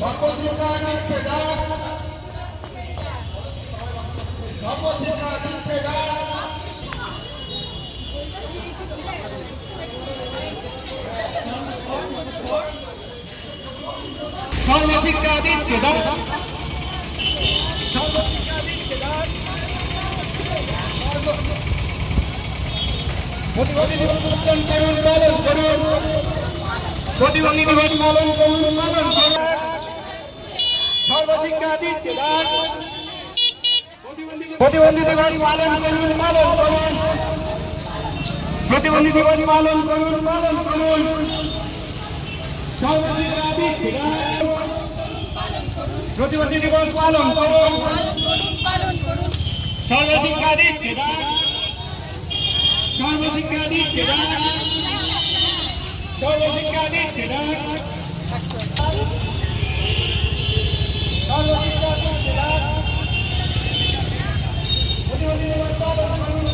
সর্বশিক্ষা দিচ্ছে দান সর্বশিক্ষা দিচ্ছে সর্বশিক্ষা দিচ্ছে প্রতিবাদী দিবস উদযাপন করুন পালন করুন প্রতিবন্ধী দিবস পালন করুন পালন করুন সর্বশিক্ষা দিচ্ছে প্রতিবন্ধী দিবস পালন করুন পালন করুন। প্রতিবন্ধী দিবস পালন করুন পালন করুন। সর্বশিক্ষা দিচ্ছে প্রতিবন্ধী দিবস পালন করুন। সর্বশিক্ষা দিচ্ছে সর্বশিক্ষা দিচ্ছে সর্বশিক্ষা দিচ্ছে প্রতিবন্ধী দিবস পালন করুন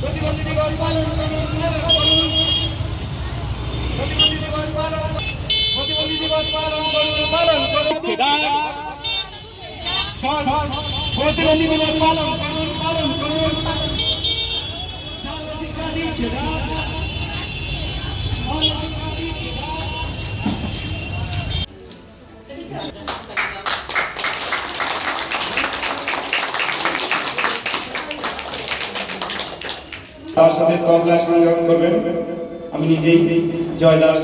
প্রতিবন্ধী দিবস পালন প্রতিবন্ধী দিবস পালন করুন পালন করুন। প্রতিবন্ধী দিবস পালন করুন পালন করুন সর্বশিক্ষা দিচ্ছে তার সাথে তবলা সংযোগ করবেন আমি নিজেই জয় দাস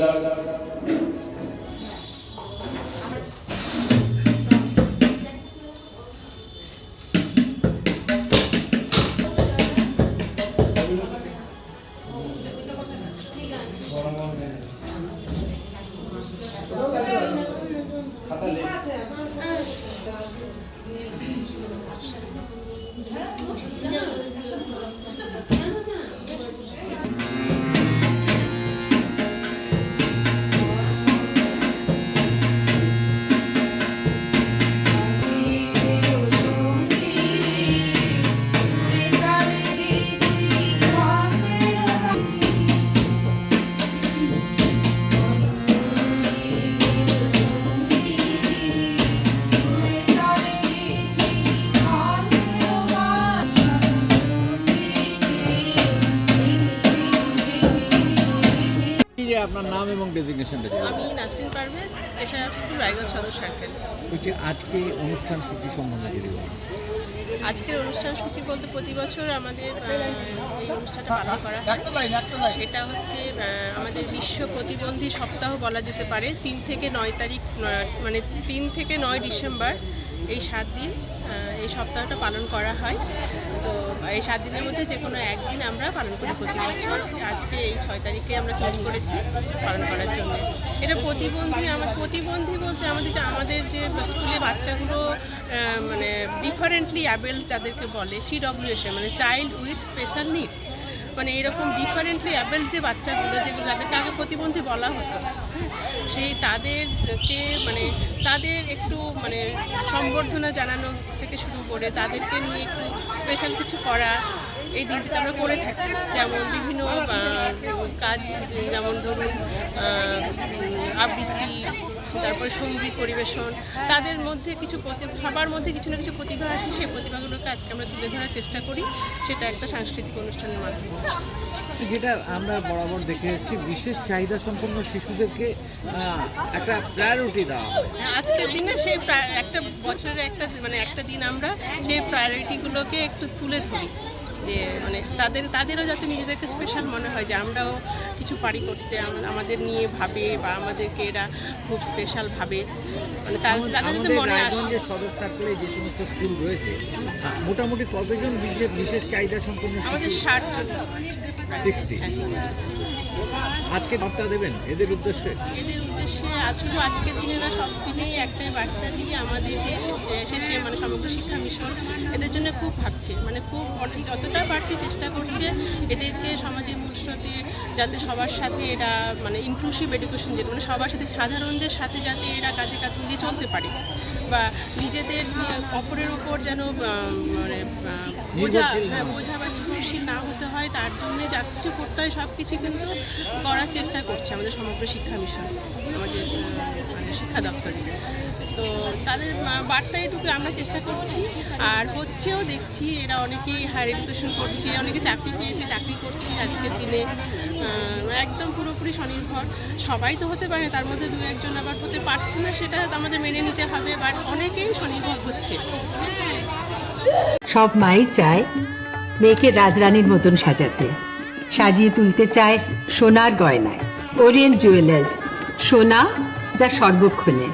আপনার নাম এবং ডেজিগনেশনটা আমি নাসরিন পারভেজ এশারাফ স্কুল রায়গঞ্জ সদর সার্কেল। বলছি আজকে অনুষ্ঠান সূচি সম্বন্ধে যদি আজকের অনুষ্ঠান সূচি বলতে প্রতি বছর আমাদের এই অনুষ্ঠানটা পালন করা হয়। এটা হচ্ছে আমাদের বিশ্ব প্রতিবন্ধী সপ্তাহ বলা যেতে পারে। তিন থেকে নয় তারিখ মানে তিন থেকে নয় ডিসেম্বর এই সাত দিন এই সপ্তাহটা পালন করা হয়। তো এই সাত দিনের মধ্যে যে কোনো একদিন আমরা পালন করি প্রতি বছর। আজকে এই ছয় তারিখে আমরা চুজ করেছি পালন করার জন্য। এটা প্রতিবন্ধী, আমার প্রতিবন্ধী বলতে আমাদের যে আমাদের যে স্কুলে বাচ্চাগুলো মানে ডিফারেন্টলি অ্যাবেল্ড যাদেরকে বলে সিডব্লিউএসএ মানে চাইল্ড উইথ স্পেশাল নিডস মানে এরকম ডিফারেন্টলি অ্যাবেল্ড যে বাচ্চাগুলো, যেগুলো যাদেরকে আগে প্রতিবন্ধী বলা হতো সেই তাদেরকে মানে তাদের একটু মানে সম্বর্ধনা জানানো থেকে শুরু করে তাদেরকে নিয়ে একটু স্পেশাল কিছু করা এই দিনটিতে আমরা করে থাকি। যেমন বিভিন্ন কাজ যেমন ধরুন আবৃত্তি তারপরে সংগীত পরিবেশন। তাদের মধ্যে কিছু সবার মধ্যে কিছু না কিছু প্রতিভা আছে সেই প্রতিভাগুলোকে আজকে আমরা তুলে ধরার চেষ্টা করি। সেটা একটা সাংস্কৃতিক অনুষ্ঠানের মাধ্যমে। যেটা আমরা বরাবর দেখে এসেছি বিশেষ চাহিদা সম্পন্ন শিশুদেরকে একটা প্রায়োরিটি দেওয়া আজকের দিনে সেই একটা বছরের একটা মানে একটা দিন আমরা সেই প্রায়োরিটিগুলোকে একটু তুলে ধরি। যে মানে তাদের তাদেরও যাতে নিজেদেরকে স্পেশাল মনে হয় যে আমরাও কিছু পারি করতে আমাদের নিয়ে ভাবে বা আমাদেরকে এরা খুব স্পেশাল ভাবে। মানে তাদের যাতে মনে আসে। সদর সার্কেলে যে সমস্ত স্কুল রয়েছে মোটামুটি কতজন বিশেষ চাহিদা সম্পন্ন আমাদের ষাট জন। সিক্সটি 60 আজকে বার্তা দেবেন? এদের উদ্দেশ্যে? এদের উদ্দেশ্যে আজ শুধু আজকের দিনে না, সব দিনেই একটাই বার্তা দিয়ে আমাদের যে শেষে মানে সমগ্র শিক্ষা মিশন এদের জন্য খুব ভাবছে মানে খুব যতটা পারছে চেষ্টা করছে এদেরকে সমাজের ভবিষ্যতে যাতে সবার সাথে এরা মানে ইনক্লুসিভ এডুকেশন যেটা মানে সবার সাথে সাধারণদের সাথে যাতে এরা কাঁধে কাঁধ মিলিয়ে চলতে পারে। বা নিজেদের অপরের উপর যেন মানে বোঝা হ্যাঁ, বোঝা বা নির্ভরশীল না হতে হয় তার জন্য যা কিছু করতে হয় সব কিছু কিন্তু করার চেষ্টা করছে আমাদের সমগ্র শিক্ষা মিশন আমাদের মানে শিক্ষা দপ্তরে। তো তাদের বার্তা এটুকু আমরা চেষ্টা করছি। আর হচ্ছেও দেখছি এরা অনেকেই হায়ার এডুকেশন করছে, অনেকে চাকরি পেয়েছে, চাকরি করছে আজকের দিনে। একদম পুরোপুরি স্বনির্ভর। সবাই তো হতে পারে, তার মধ্যে দু একজন আবার হতে পারছে না, সেটা আমাদের মেনে নিতে হবে বাট অনেকেই স্বনির্ভর হচ্ছে। সব মাই চায় মেয়েকে রাজরানীর মতন সাজাতে। সাজিয়ে তুলতে চায় সোনার গয়নায়। ওরিয়েন্ট জুয়েলার্স, সোনা যা সর্বক্ষণের।